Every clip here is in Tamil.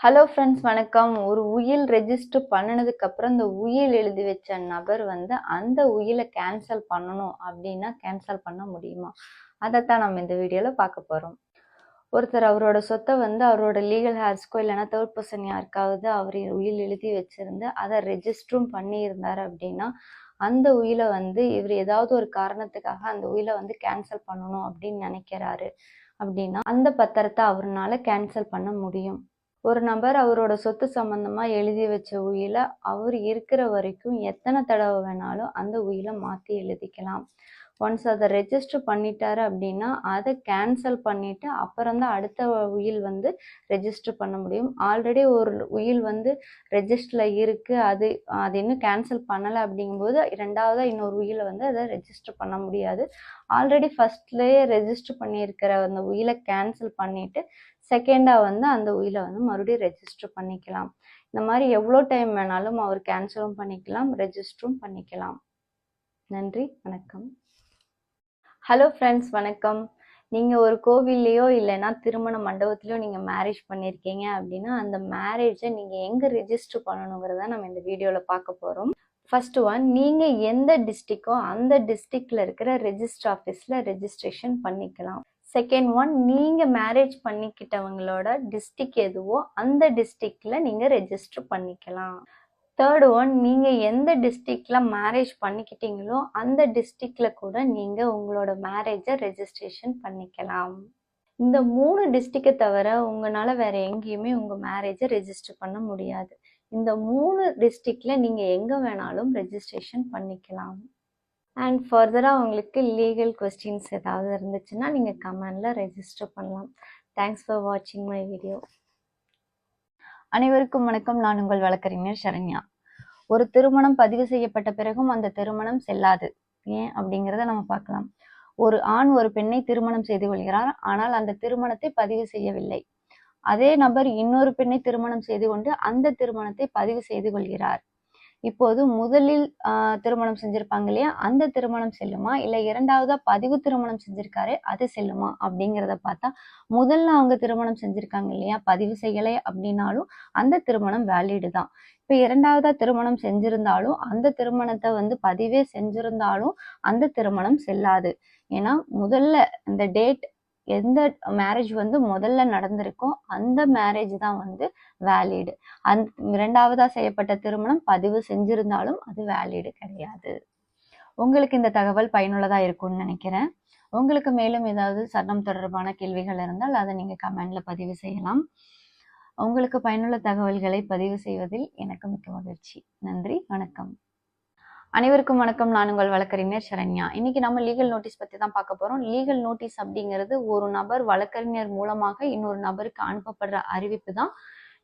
ஹலோ ஃப்ரெண்ட்ஸ் வணக்கம். ஒரு உயில் ரெஜிஸ்டர் பண்ணினதுக்கப்புறம் இந்த உயில் எழுதி வச்ச நபர் வந்து அந்த உயிலை கேன்சல் பண்ணணும் அப்படின்னா கேன்சல் பண்ண முடியுமா? அதைத்தான் நம்ம இந்த வீடியோவில் பார்க்க போகிறோம் ஒருத்தர் அவரோட சொத்தை வந்து அவரோட லீகல் ஹேர்ஸ்க்கோ இல்லைன்னா தேர்ட் பர்சன் யாருக்காவது அவர் உயில் எழுதி வச்சிருந்து அதை ரெஜிஸ்டரும் பண்ணியிருந்தார் அப்படின்னா அந்த உயிலை வந்து இவர் ஏதாவது ஒரு காரணத்துக்காக அந்த உயிலை வந்து கேன்சல் பண்ணணும் அப்படின்னு நினைக்கிறாரு அப்படின்னா அந்த பத்திரத்தை அவர்னால கேன்சல் பண்ண முடியும். ஒரு நபர் அவரோட சொத்து சம்பந்தமா எழுதி வச்ச உயிலை அவர் இருக்கிற வரைக்கும் எத்தனை தடவை வேணாலும் அந்த உயிலை மாத்தி எழுதிக்கலாம். ஒன்ஸ் அதை ரெஜிஸ்டர் பண்ணிட்டாரு அப்படின்னா அதை கேன்சல் பண்ணிட்டு அப்புறம் தான் அடுத்த உயில் வந்து ரெஜிஸ்டர் பண்ண முடியும். ஆல்ரெடி ஒரு உயில் வந்து ரெஜிஸ்டர்ல இருக்கு. அது அது இன்னும் கேன்சல் பண்ணலை அப்படிங்கும்போது ரெண்டாவதாக இன்னொரு உயிலை வந்து அதை ரெஜிஸ்டர் பண்ண முடியாது. ஆல்ரெடி ஃபர்ஸ்ட்லேயே ரெஜிஸ்டர் பண்ணியிருக்கிற அந்த உயிலை கேன்சல் பண்ணிட்டு செகண்டாக வந்து அந்த உயிலை வந்து மறுபடியும் ரெஜிஸ்டர் பண்ணிக்கலாம். இந்த மாதிரி எவ்வளோ டைம் வேணாலும் அவர் கேன்சலும் பண்ணிக்கலாம் ரெஜிஸ்டரும் பண்ணிக்கலாம். நன்றி வணக்கம். ஹலோ ஃப்ரெண்ட்ஸ் வணக்கம். நீங்கள் ஒரு கோவில்லையோ இல்லைன்னா திருமண மண்டபத்திலையோ நீங்கள் மேரேஜ் பண்ணியிருக்கீங்க அப்படின்னா அந்த மேரேஜை நீங்கள் எங்கே ரெஜிஸ்டர் பண்ணணுங்கிறத நம்ம இந்த வீடியோவில் பார்க்க போகிறோம் ஃபர்ஸ்ட் ஒன் நீங்கள் எந்த டிஸ்ட்ரிக்கோ அந்த டிஸ்ட்ரிக்டில் இருக்கிற ரெஜிஸ்டர் ஆஃபீஸில் ரெஜிஸ்ட்ரேஷன் பண்ணிக்கலாம். செகண்ட் ஒன் நீங்கள் மேரேஜ் பண்ணிக்கிட்டவங்களோட டிஸ்ட்ரிக் எதுவோ அந்த டிஸ்ட்ரிக்டில் நீங்கள் ரெஜிஸ்டர் பண்ணிக்கலாம். தேர்ட் ஒன் நீங்கள் எந்த டிஸ்ட்ரிக்டில் மேரேஜ் பண்ணிக்கிட்டீங்களோ அந்த டிஸ்ட்ரிக்டில் கூட நீங்கள் உங்களோட மேரேஜை ரெஜிஸ்ட்ரேஷன் பண்ணிக்கலாம். இந்த மூணு டிஸ்ட்ரிக்டை தவிர உங்களால் வேறு எங்கேயுமே உங்கள் மேரேஜை ரெஜிஸ்டர் பண்ண முடியாது. இந்த மூணு டிஸ்ட்ரிக்டில் நீங்கள் எங்கே வேணாலும் ரெஜிஸ்ட்ரேஷன் பண்ணிக்கலாம். அண்ட் ஃபர்தராக உங்களுக்கு லீகல் கொஸ்டின்ஸ் ஏதாவது இருந்துச்சுன்னா நீங்கள் கமெண்டில் ரெஜிஸ்டர் பண்ணலாம். தேங்க்ஸ் ஃபார் வாட்சிங் மை வீடியோ அனைவருக்கும் வணக்கம். நான் உங்கள் வழக்கறிஞர் சரண்யா. ஒரு திருமணம் பதிவு செய்யப்பட்ட பிறகும் அந்த திருமணம் செல்லாது. ஏன் அப்படிங்கிறத நம்ம பார்க்கலாம். ஒரு ஆண் ஒரு பெண்ணை திருமணம் செய்து கொள்கிறார். ஆனால் அந்த திருமணத்தை பதிவு செய்யவில்லை. அதே நபர் இன்னொரு பெண்ணை திருமணம் செய்து கொண்டு அந்த திருமணத்தை பதிவு செய்து கொள்கிறார். இப்போது முதலில் திருமணம் செஞ்சிருப்பாங்க இல்லையா? அந்த திருமணம் செல்லுமா? இல்லை இரண்டாவதா பதிவு திருமணம் செஞ்சிருக்காரு அது செல்லுமா? அப்படிங்கிறத பார்த்தா முதல்ல அவங்க திருமணம் செஞ்சிருக்காங்க இல்லையா? பதிவு செய்யலை அப்படின்னாலும் அந்த திருமணம் வேலிடு தான். இப்போ இரண்டாவதா திருமணம் செஞ்சிருந்தாலும் அந்த திருமணத்தை வந்து பதிவே செஞ்சிருந்தாலும் அந்த திருமணம் செல்லாது. ஏன்னா முதல்ல இந்த டேட் எந்த மேரேஜ் வந்து முதல்ல நடந்திருக்கோ அந்த மேரேஜ் தான் வந்து வேலிடு அந் இரண்டாவதா செய்யப்பட்ட திருமணம் பதிவு செஞ்சிருந்தாலும் அது வேலிடு கிடையாது. உங்களுக்கு இந்த தகவல் பயனுள்ளதா இருக்கும்னு நினைக்கிறேன். உங்களுக்கு மேலும் ஏதாவது சட்டம் தொடர்பான கேள்விகள் இருந்தால் அதை நீங்க கமெண்ட்ல பதிவு செய்யலாம். உங்களுக்கு பயனுள்ள தகவல்களை பதிவு செய்வதில் எனக்கு மிக்க மகிழ்ச்சி. நன்றி வணக்கம். அனைவருக்கும் வணக்கம். நான் உங்கள் வழக்கறிஞர் சரண்யா. இன்னைக்கு நம்ம லீகல் நோட்டீஸ் பத்தி தான் பார்க்க போறோம். லீகல் நோட்டீஸ் அப்படிங்கிறது ஒரு நபர் வழக்கறிஞர் மூலமாக இன்னொரு நபருக்கு அனுப்பப்படுற அறிவிப்பு தான்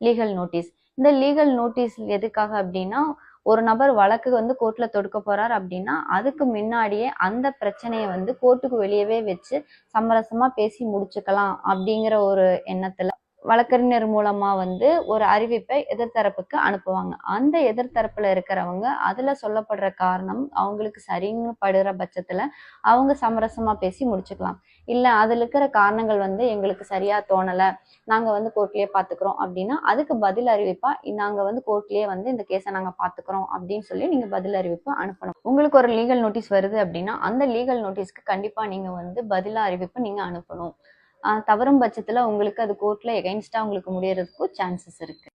லீகல் நோட்டீஸ் இந்த லீகல் நோட்டீஸ் எதுக்காக அப்படின்னா ஒரு நபர் வழக்கு வந்து கோர்ட்ல தொடுக்க போறார் அப்படின்னா அதுக்கு முன்னாடியே அந்த பிரச்சனையை வந்து கோர்ட்டுக்கு வெளியவே வச்சு சமரசமா பேசி முடிச்சுக்கலாம் அப்படிங்கிற ஒரு எண்ணத்துல வழக்கறிஞர் மூலமா வந்து ஒரு அறிவிப்பை எதிர்த்தரப்புக்கு அனுப்புவாங்க. அந்த எதிர்த்தரப்புல இருக்கிறவங்க அதுல சொல்லப்படுற காரணம் அவங்களுக்கு சரின்னு படுற பட்சத்துல அவங்க சமரசமா பேசி முடிச்சுக்கலாம். இல்ல அதுல இருக்கிற காரணங்கள் வந்து எங்களுக்கு சரியா தோணல நாங்க வந்து கோர்ட்லயே பாத்துக்கிறோம் அப்படின்னா அதுக்கு பதில் அறிவிப்பா நாங்க வந்து கோர்ட்லயே வந்து இந்த கேஸை நாங்க பாத்துக்கிறோம் அப்படின்னு சொல்லி நீங்க பதில் அறிவிப்பு அனுப்பணும். உங்களுக்கு ஒரு லீகல் நோட்டீஸ் வருது அப்படின்னா அந்த லீகல் நோட்டீஸ்க்கு கண்டிப்பா நீங்க வந்து பதிலாக அறிவிப்பு நீங்க அனுப்பணும். தவறும் பட்சத்தில் உங்களுக்கு அது கோர்ட்டில் எகைன்ஸ்டா உங்களுக்கு முடியறதுக்கும் சான்சஸ் இருக்குது